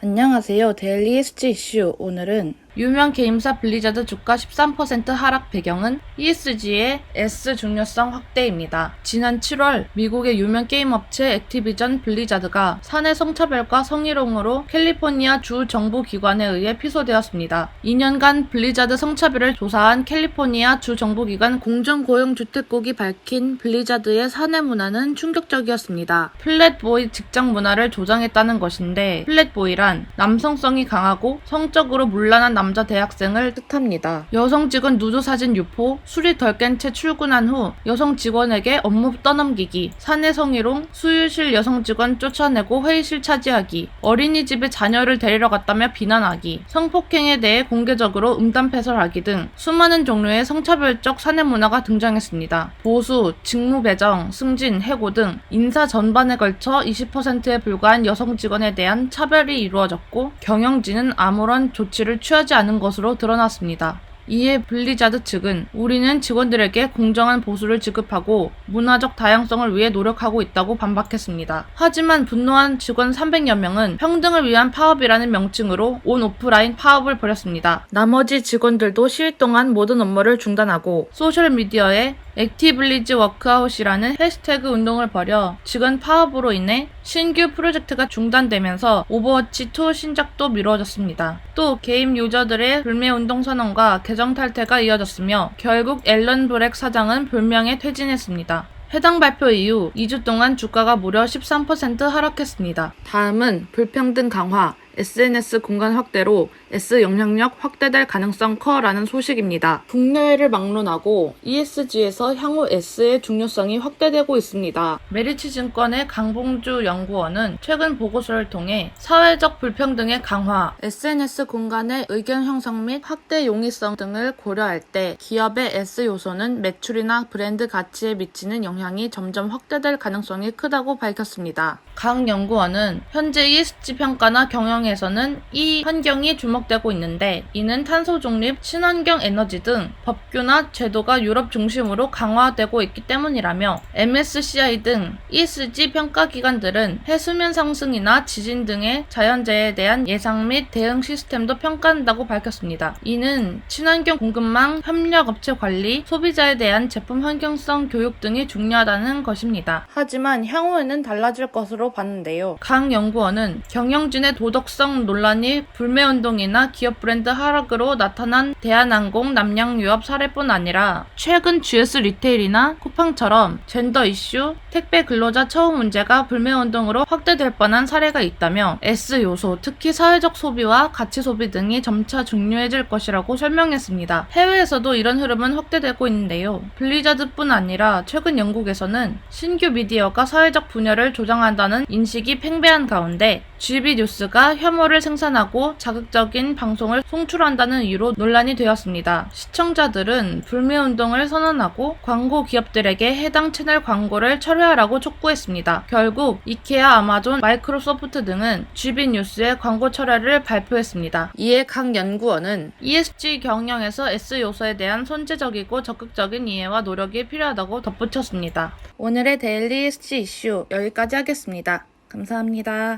안녕하세요. 데일리 SG 이슈. 오늘은 유명 게임사 블리자드 주가 13% 하락 배경은 ESG의 S 중요성 확대입니다. 지난 7월 미국의 유명 게임 업체 액티비전 블리자드가 사내 성차별과 성희롱으로 캘리포니아 주 정부 기관에 의해 피소되었습니다. 2년간 블리자드 성차별을 조사한 캘리포니아 주 정부 기관 공정고용주택국이 밝힌 블리자드의 사내 문화는 충격적이었습니다. 플랫보이 직장 문화를 조장했다는 것인데 플랫보이란 남성성이 강하고 성적으로 문란한 남자 대학생을 뜻합니다. 여성 직원 누드 사진 유포, 술이 덜 깬 채 출근한 후 여성 직원에게 업무 떠넘기기, 사내 성희롱, 수유실 여성 직원 쫓아내고 회의실 차지하기, 어린이집에 자녀를 데리러 갔다며 비난하기, 성폭행에 대해 공개적으로 음담패설하기 등 수많은 종류의 성차별적 사내 문화가 등장했습니다. 보수, 직무 배정, 승진, 해고 등 인사 전반에 걸쳐 20%에 불과한 여성 직원에 대한 차별이 이루어졌고 경영진은 아무런 조치를 취하지 않은 것으로 드러났습니다. 이에 블리자드 측은 우리는 직원들에게 공정한 보수를 지급하고 문화적 다양성을 위해 노력하고 있다고 반박했습니다. 하지만 분노한 직원 300여 명은 평등을 위한 파업이라는 명칭으로 온 오프라인 파업을 벌였습니다. 나머지 직원들도 시위 동안 모든 업무를 중단하고 소셜미디어에 액티블리즈 워크아웃이라는 해시태그 운동을 벌여 직원 파업으로 인해 신규 프로젝트가 중단되면서 오버워치 2 신작도 미뤄졌습니다. 또 게임 유저들의 불매 운동 선언과 계정 탈퇴가 이어졌으며 결국 앨런 브렉 사장은 불명예 퇴진했습니다. 해당 발표 이후 2주 동안 주가가 무려 13% 하락했습니다. 다음은 불평등 강화, SNS 공간 확대로 S 영향력 확대될 가능성 커라는 소식입니다. 국내외를 막론하고 ESG에서 향후 S의 중요성이 확대되고 있습니다. 메리츠 증권의 강봉주 연구원은 최근 보고서를 통해 사회적 불평등의 강화, SNS 공간의 의견 형성 및 확대 용이성 등을 고려할 때 기업의 S 요소는 매출이나 브랜드 가치에 미치는 영향이 점점 확대될 가능성이 크다고 밝혔습니다. 강 연구원은 현재 ESG 평가나 경영에 서는 이 환경이 주목되고 있는데 이는 탄소 중립, 친환경 에너지 등 법규나 제도가 유럽 중심으로 강화되고 있기 때문이라며 MSCI 등 ESG 평가 기관들은 해수면 상승이나 지진 등의 자연재해에 대한 예상 및 대응 시스템도 평가한다고 밝혔습니다. 이는 친환경 공급망, 협력업체 관리, 소비자에 대한 제품 환경성 교육 등이 중요하다는 것입니다. 하지만 향후에는 달라질 것으로 봤는데요. 강 연구원은 경영진의 도덕성 논란이 불매운동이나 기업 브랜드 하락으로 나타난 대한항공 남양유업 사례뿐 아니라 최근 GS 리테일이나 쿠팡처럼 젠더 이슈, 택배 근로자 처우 문제가 불매운동으로 확대될 뻔한 사례가 있다며 S 요소, 특히 사회적 소비와 가치 소비 등이 점차 중요해질 것이라고 설명했습니다. 해외에서도 이런 흐름은 확대되고 있는데요. 블리자드뿐 아니라 최근 영국에서는 신규 미디어가 사회적 분열을 조장한다는 인식이 팽배한 가운데 GB 뉴스가 혐오를 생산하고 자극적인 방송을 송출한다는 이유로 논란이 되었습니다. 시청자들은 불매운동을 선언하고 광고 기업들에게 해당 채널 광고를 철회하라고 촉구했습니다. 결국 이케아, 아마존, 마이크로소프트 등은 GB 뉴스의 광고 철회를 발표했습니다. 이에 강 연구원은 ESG 경영에서 S 요소에 대한 선제적이고 적극적인 이해와 노력이 필요하다고 덧붙였습니다. 오늘의 데일리 ESG 이슈 여기까지 하겠습니다. 감사합니다.